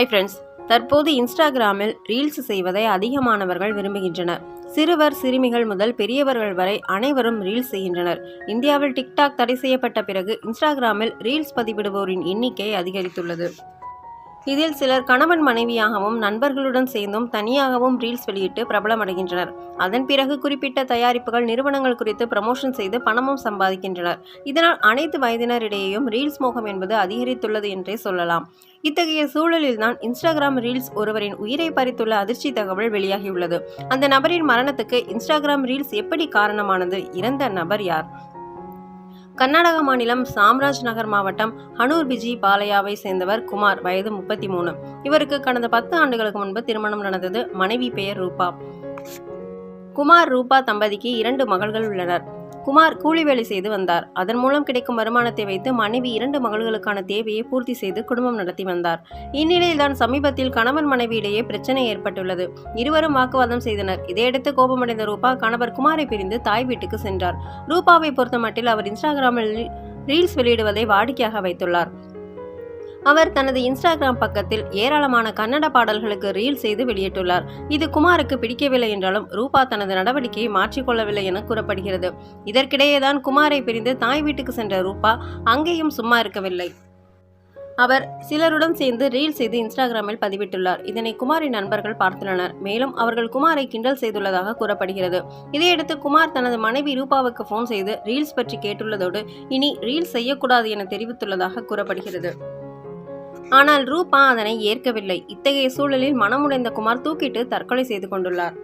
Hi friends தற்போது இன்ஸ்டாகிராமில் reels செய்வதை அதிகமானவர்கள் விரும்புகின்றனர். சிறுவர் சிறுமிகள் முதல் பெரியவர்கள் வரை அனைவரும் ரீல்ஸ் செய்கின்றனர். இந்தியாவில் டிக்டாக் தடை செய்யப்பட்ட பிறகு இன்ஸ்டாகிராமில் ரீல்ஸ் பதிவிடுவோரின் எண்ணிக்கை அதிகரித்துள்ளது. இதில் சிலர் கணவன் மனைவியாகவும் நண்பர்களுடன் சேர்ந்தும் தனியாகவும் ரீல்ஸ் வெளியிட்டு பிரபலமடைகின்றனர். அதன் பிறகு குறிப்பிட்ட தயாரிப்புகள் நிறுவனங்கள் குறித்து ப்ரமோஷன் செய்து பணமும் சம்பாதிக்கின்றனர். இதனால் அனைத்து வயதினரிடையேயும் ரீல்ஸ் மோகம் என்பது அதிகரித்துள்ளது என்றே சொல்லலாம். இத்தகைய சூழலில்தான் இன்ஸ்டாகிராம் ரீல்ஸ் ஒருவரின் உயிரை பறித்துள்ள அதிர்ச்சி தகவல் வெளியாகியுள்ளது. அந்த நபரின் மரணத்துக்கு இன்ஸ்டாகிராம் ரீல்ஸ் எப்படி காரணமானது? இறந்த நபர் யார்? கர்நாடக மாநிலம் சாம்ராஜ் நகர் மாவட்டம் ஹனூர் பிஜி பாலையாவை சேர்ந்தவர் குமார் வயது முப்பத்தி மூணு. இவருக்கு கடந்த பத்து ஆண்டுகளுக்கு முன்பு திருமணம் நடந்தது. மனைவி பெயர் ரூபா. குமார் ரூபா தம்பதிக்கு இரண்டு மகள்கள் உள்ளனர். குமார் கூலி வேலை செய்து வந்தார். அதன் மூலம் கிடைக்கும் வருமானத்தை வைத்து மனைவி இரண்டு மகள்களுக்கான தேவையை பூர்த்தி செய்து குடும்பம் நடத்தி வந்தார். இந்நிலையில்தான் சமீபத்தில் கணவன் மனைவியிடையே பிரச்சனை ஏற்பட்டுள்ளது. இருவரும் வாக்குவாதம் செய்தனர். இதையடுத்து கோபமடைந்த ரூபா கணவர் குமாரை பிரிந்து தாய் வீட்டுக்கு சென்றார். ரூபாவை பொறுத்தமட்டில் அவர் இன்ஸ்டாகிராமில் ரீல்ஸ் வெளியிடுவதை வாடிக்கையாக வைத்துள்ளார். அவர் தனது இன்ஸ்டாகிராம் பக்கத்தில் ஏராளமான கன்னட பாடல்களுக்கு ரீல் செய்து வெளியிட்டுள்ளார். இது குமாருக்கு பிடிக்கவில்லை என்றாலும் ரூபா தனது நடவடிக்கையை மாற்றிக்கொள்ளவில்லை என கூறப்படுகிறது. இதற்கிடையேதான் குமாரை பிரிந்து தாய் வீட்டுக்கு சென்ற ரூபா அங்கேயும் சும்மா இருக்கவில்லை. அவர் சிலருடன் சேர்ந்து ரீல் செய்து இன்ஸ்டாகிராமில் பதிவிட்டுள்ளார். இதனை குமாரின் நண்பர்கள் பார்த்துள்ளனர். மேலும் அவர்கள் குமாரை கிண்டல் செய்துள்ளதாக கூறப்படுகிறது. இதையடுத்து குமார் தனது மனைவி ரூபாவுக்கு ஃபோன் செய்து ரீல்ஸ் பற்றி கேட்டுள்ளதோடு இனி ரீல்ஸ் செய்யக்கூடாது என தெரிவித்துள்ளதாக கூறப்படுகிறது. ஆனால் ரூபா அதனை ஏற்கவில்லை. இத்தகைய சூழலில் மனமுடைந்த குமார் தூக்கிட்டு தற்கொலை செய்து கொண்டுள்ளார்.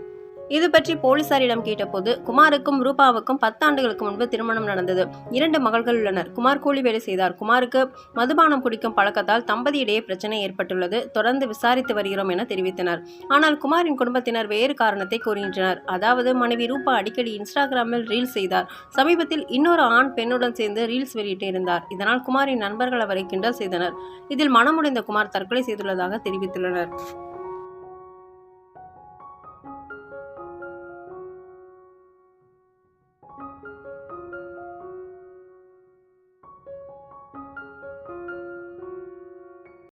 இது பற்றி போலீசாரிடம் கேட்டபோது குமாருக்கும் ரூபாவுக்கும் பத்தாண்டுகளுக்கு முன்பு திருமணம் நடந்தது. இரண்டு மகள்கள் உள்ளனர். குமார் கூலி வேலை செய்தார். குமாருக்கு மதுபானம் குடிக்கும் பழக்கத்தால் தம்பதியிடையே பிரச்சனை ஏற்பட்டுள்ளது. தொடர்ந்து விசாரித்து வருகிறோம் என தெரிவித்தனர். ஆனால் குமாரின் குடும்பத்தினர் வேறு காரணத்தை கூறுகின்றனர். அதாவது மனைவி ரூபா அடிக்கடி இன்ஸ்டாகிராமில் ரீல்ஸ் செய்தார். சமீபத்தில் இன்னொரு ஆண் பெண்ணுடன் சேர்ந்து ரீல்ஸ் வெளியிட்டு இருந்தார். இதனால் குமாரின் நண்பர்கள் அவரை கிண்டல் செய்தனர். இதில் மனமுடைந்த குமார் தற்கொலை செய்துள்ளதாக தெரிவித்துள்ளனர்.